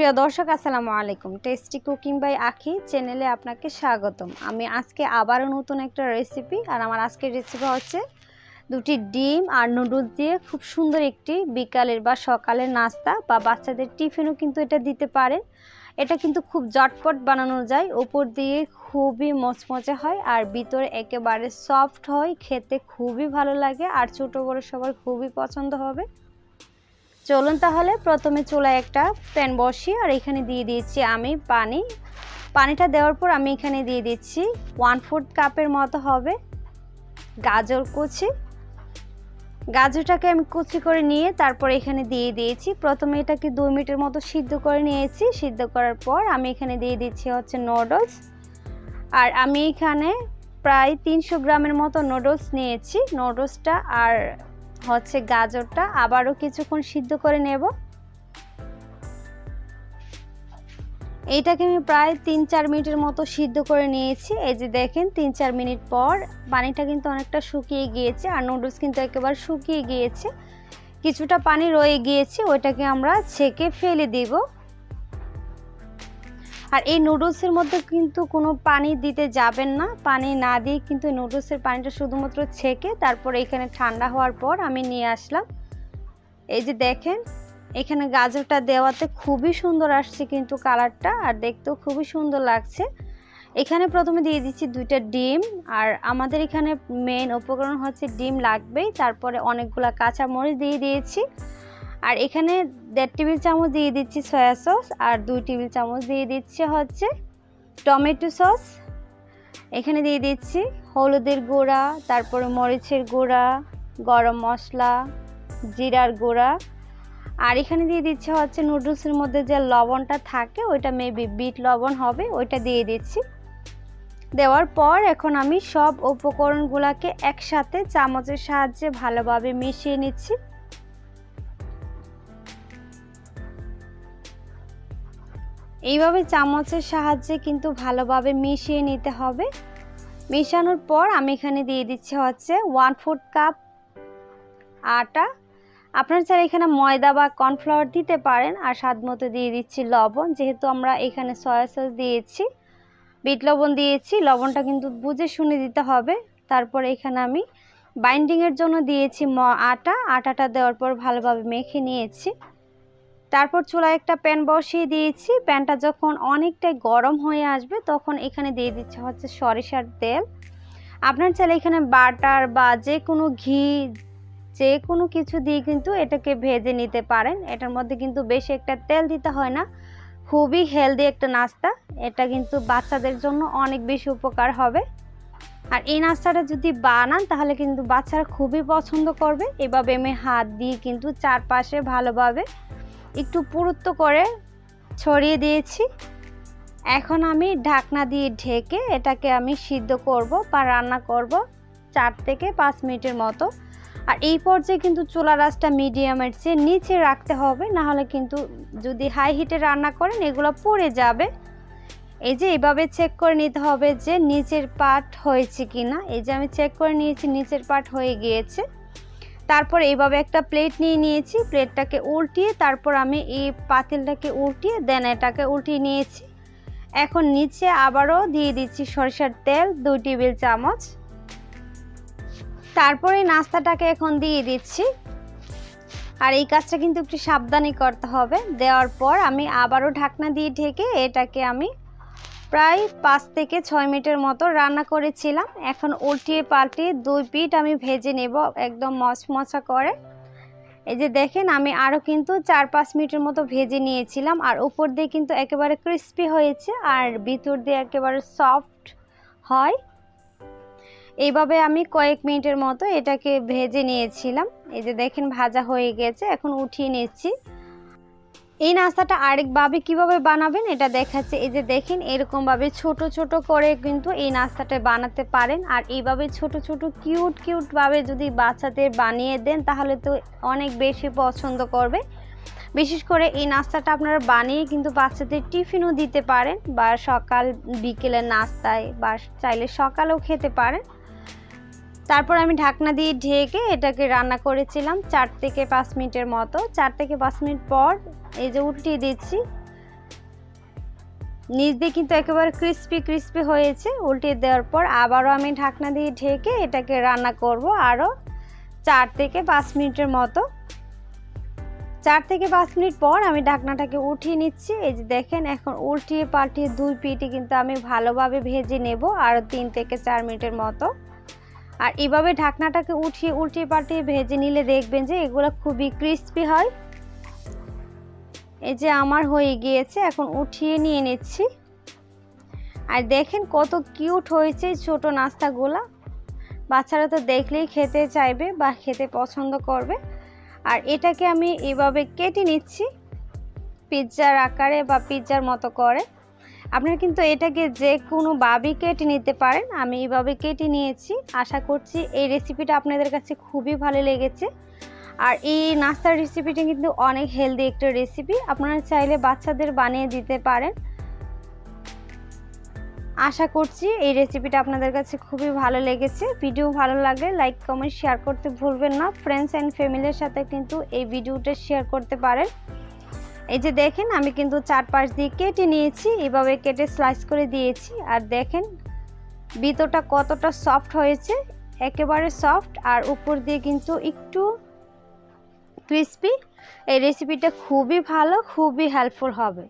প্রিয় দর্শক, আসসালামু আলাইকুম। টেস্টি কুকিং বাই আখি চ্যানেলে আপনাকে স্বাগতম। আমি আজকে আবারও নতুন একটা রেসিপি আর আমার আজকের রেসিপি হচ্ছে দুটি ডিম আর নুডলস দিয়ে খুব সুন্দর একটি বিকালের বা সকালের নাস্তা, বা বাচ্চাদের টিফিনও কিন্তু এটা দিতে পারেন। এটা কিন্তু খুব জটপট বানানো যায়, ওপর দিয়ে খুবই মচমচে হয়, আর ভিতরে একেবারে সফট হয়, খেতে খুবই ভালো লাগে, আর ছোটো বড়ো সবার খুবই পছন্দ হবে। চলুন তাহলে। প্রথমে চুলায় একটা প্যান বসিয়ে, আর এখানে দিয়ে দিয়েছি আমি পানি। পানিটা দেওয়ার পর আমি এখানে দিয়ে দিচ্ছি ওয়ান ফুট কাপের মতো হবে গাজর কুচি। গাজরটাকে আমি কুচি করে নিয়ে তারপর এখানে দিয়ে দিয়েছি। প্রথমে এটাকে দুই মিনিটের মতো সিদ্ধ করে নিয়েছি। সিদ্ধ করার পর আমি এখানে দিয়ে দিচ্ছি হচ্ছে নুডলস আর আমি এখানে প্রায় তিনশো গ্রামের মতো নুডলস নিয়েছি। নুডলসটা আর হচ্ছে গাজরটা আবারও কিছুক্ষণ সিদ্ধ করে নেব। এইটাকে আমি প্রায় তিন চার মিনিটের মতো সিদ্ধ করে নিয়েছি। এই যে দেখেন, তিন চার মিনিট পর পানিটা কিন্তু অনেকটা শুকিয়ে গিয়েছে আর নুডলস কিন্তু একেবারে শুকিয়ে গিয়েছে। কিছুটা পানি রয়ে গিয়েছে, ওইটাকে আমরা ছেঁকে ফেলে দিব। আর এই নুডলসের মধ্যে কিন্তু কোনো পানি দিতে যাবেন না। পানি না দিয়ে কিন্তু নুডলসের পানিটা শুধুমাত্র ছেঁকে তারপর এখানে ঠান্ডা হওয়ার পর আমি নিয়ে আসলাম। এই যে দেখেন, এখানে গাজরটা দেওয়াতে খুবই সুন্দর আসছে কিন্তু কালারটা আর দেখতেও খুবই সুন্দর লাগছে। এখানে প্রথমে দিয়ে দিচ্ছি দুইটা ডিম আর আমাদের এখানে মেন উপকরণ হচ্ছে ডিম লাগবেই। তারপরে অনেকগুলা কাঁচা মরিচ দিয়ে দিয়েছি। আর এখানে দেড় টেবিল চামচ দিয়ে দিচ্ছি সয়া সস আর দুই টেবিল চামচ দিয়ে দিচ্ছি হচ্ছে টমেটো সস। এখানে দিয়ে দিচ্ছি হলুদের গুঁড়া, তারপরে মরিচের গুঁড়া, গরম মশলা, জিরার গুঁড়া। আর এখানে দিয়ে দিচ্ছে হচ্ছে নুডলসের মধ্যে যে লবণটা থাকে, ওইটা মেবি বিট লবণ হবে, ওইটা দিয়ে দিচ্ছি। দেওয়ার পর এখন আমি সব উপকরণগুলোকে একসাথে চামচের সাহায্যে ভালোভাবে মিশিয়ে নিচ্ছি। এইভাবে চামচের সাহায্যে কিন্তু ভালোভাবে মিশিয়ে নিতে হবে। মেশানোর পর আমি এখানে দিয়ে দিচ্ছি হচ্ছে ওয়ান ফোর্থ কাপ আটা। আপনার চাইলে এখানে ময়দা বা কর্নফ্লাওয়ার দিতে পারেন আর স্বাদ মতো দিয়ে দিচ্ছি লবণ। যেহেতু আমরা এখানে সয়া সস দিয়েছি, বিট লবণ দিয়েছি, লবণটা কিন্তু বুঝে শুনে দিতে হবে। তারপর এখানে আমি বাইন্ডিংয়ের জন্য দিয়েছি আটা। আটাটা দেওয়ার পর ভালোভাবে মেখে নিয়েছি। তারপর চুলায় একটা প্যান বসিয়ে দিয়েছি। প্যানটা যখন অনেকটাই গরম হয়ে আসবে, তখন এখানে দিয়ে দিচ্ছে হচ্ছে সরিষার তেল। আপনার চাইলে এখানে বাটার বা যে কোনো ঘি যে কোনো কিছু দিয়ে কিন্তু এটাকে ভেজে নিতে পারেন। এটার মধ্যে কিন্তু বেশি একটা তেল দিতে হয় না। খুবই হেলদি একটা নাস্তা। এটা কিন্তু বাচ্চাদের জন্য অনেক বেশি উপকার হবে। আর এই নাস্তাটা যদি বানান, তাহলে কিন্তু বাচ্চারা খুবই পছন্দ করবে। এভাবে আমি হাত দিয়ে কিন্তু চারপাশে ভালোভাবে একটু পুরুত্ব করে ছড়িয়ে দিয়েছি। এখন আমি ঢাকনা দিয়ে ঢেকে এটাকে আমি সিদ্ধ করব বা রান্না করব চার থেকে পাঁচ মিনিটের মতো। আর এই পর্যায়ে কিন্তু চুলা রাসটা মিডিয়ামের চেয়ে নিচে রাখতে হবে না হলে কিন্তু যদি হাই হিটে রান্না করেন এগুলো পুড়ে যাবে। এই যে এভাবে চেক করে নিতে হবে যে নিচের পাট হয়েছে কি না এই যে আমি চেক করে নিয়েছি, নিচের পাট হয়ে গিয়েছে। তারপর এইভাবে একটা প্লেট নিয়ে নিয়েছি। প্লেটটাকে উল্টিয়ে তারপর আমি এই পাতিলটাকে উল্টিয়ে দেন এটাকে উল্টিয়ে নিয়েছি। এখন নিচে আবারও দিয়ে দিচ্ছি সরিষার তেল দুই টেবিল চামচ। তারপরে নাস্তাটাকে এখন দিয়ে দিচ্ছি। আর এই কাজটা কিন্তু একটু সাবধানে করতে হবে। দেওয়ার পর আমি আবারও ঢাকনা দিয়ে ঢেকে এটাকে আমি প্রায় পাঁচ থেকে ছয় মিনিটের মতো রান্না করেছিলাম। এখন উল্টিয়ে পাল্টিয়ে দুই পিঠ আমি ভেজে নেব একদম মচমচা করে। এই যে দেখেন, আমি আরও কিন্তু চার পাঁচ মিনিটের মতো ভেজে নিয়েছিলাম। আর উপর দিয়ে কিন্তু একেবারে ক্রিস্পি হয়েছে আর ভিতর দিয়ে একেবারে সফট হয়। এইভাবে আমি কয়েক মিনিটের মতো এটাকে ভেজে নিয়েছিলাম। এই যে দেখেন, ভাজা হয়ে গেছে। এখন উঠিয়ে নিচ্ছি। এই নাস্তাটা আরেকভাবে কীভাবে বানাবেন এটা দেখাচ্ছে। এই যে দেখেন, এরকমভাবে ছোট ছোট করে কিন্তু এই নাস্তাটা বানাতে পারেন। আর এইভাবে ছোট ছোট কিউট কিউটভাবে যদি বাচ্চাদের বানিয়ে দেন, তাহলে তো অনেক বেশি পছন্দ করবে। বিশেষ করে এই নাস্তাটা আপনারা বানিয়ে কিন্তু বাচ্চাদের টিফিনও দিতে পারেন বা সকাল বিকেলের নাস্তায় বা চাইলে সকালেও খেতে পারেন। তারপর আমি ঢাকনা দিয়ে ঢেকে এটাকে রান্না করেছিলাম চার থেকে পাঁচ মিনিটের মতো। চার থেকে পাঁচ মিনিট পর এই যে উল্টিয়ে দিচ্ছি। নিচ দিয়ে কিন্তু একেবারে ক্রিস্পি ক্রিস্পি হয়েছে। উল্টে দেওয়ার পর আবারও আমি ঢাকনা দিয়ে ঢেকে এটাকে রান্না করব আরও চার থেকে পাঁচ মিনিটের মতো। চার থেকে পাঁচ মিনিট পর আমি ঢাকনাটাকে উঠিয়ে নিচ্ছি। এই যে দেখেন, এখন উল্টিয়ে পাল্টিয়ে দুই পিঠে কিন্তু আমি ভালোভাবে ভেজে নেব আরও তিন থেকে চার মিনিটের মতো। আর এভাবে ঢাকনাটাকে উঠিয়ে, উল্টিয়ে পাল্টিয়ে ভেজে নিলে দেখবেন যে এগুলো খুবই ক্রিস্পি হয়। এই যে আমার হয়ে গিয়েছে, এখন উঠিয়ে নিয়ে নিচ্ছি। আর দেখেন কত কিউট হয়েছে ছোট নাস্তাগুলা। বাচ্চারা তো দেখলেই খেতে চাইবে বা খেতে পছন্দ করবে। আর এটাকে আমি এভাবে কেটে নিচ্ছি, পিৎজার আকারে বা পিৎজার মতো করে। আপনারা কিন্তু এটাকে যে কোনো ভাবেই কেটে নিতে পারেন। আমি এইভাবে কেটে নিয়েছি। আশা করছি এই রেসিপিটা আপনাদের কাছে খুবই ভালো লেগেছে। আর এই নাস্তার রেসিপিটা কিন্তু অনেক হেলদি একটা রেসিপি আপনারা চাইলে বাচ্চাদের বানিয়ে দিতে পারেন। আশা করছি এই রেসিপিটা আপনাদের কাছে খুবই ভালো লেগেছে। ভিডিও ভালো লাগলে লাইক কমেন্ট শেয়ার করতে ভুলবেন না। ফ্রেন্ডস অ্যান্ড ফ্যামিলির সাথে কিন্তু এই ভিডিওটা শেয়ার করতে পারেন। এই যে দেখেন, আমি কিন্তু চারপাশ দিয়ে কেটে নিয়েছি, এভাবে কেটে স্লাইস করে দিয়েছি। আর দেখেন, ভিতরটা কতটা সফট হয়েছে, একেবারে সফট আর উপর দিয়ে কিন্তু একটু ক্রিসপি এই রেসিপিটা খুবই ভালো, খুবই হেল্পফুল হবে।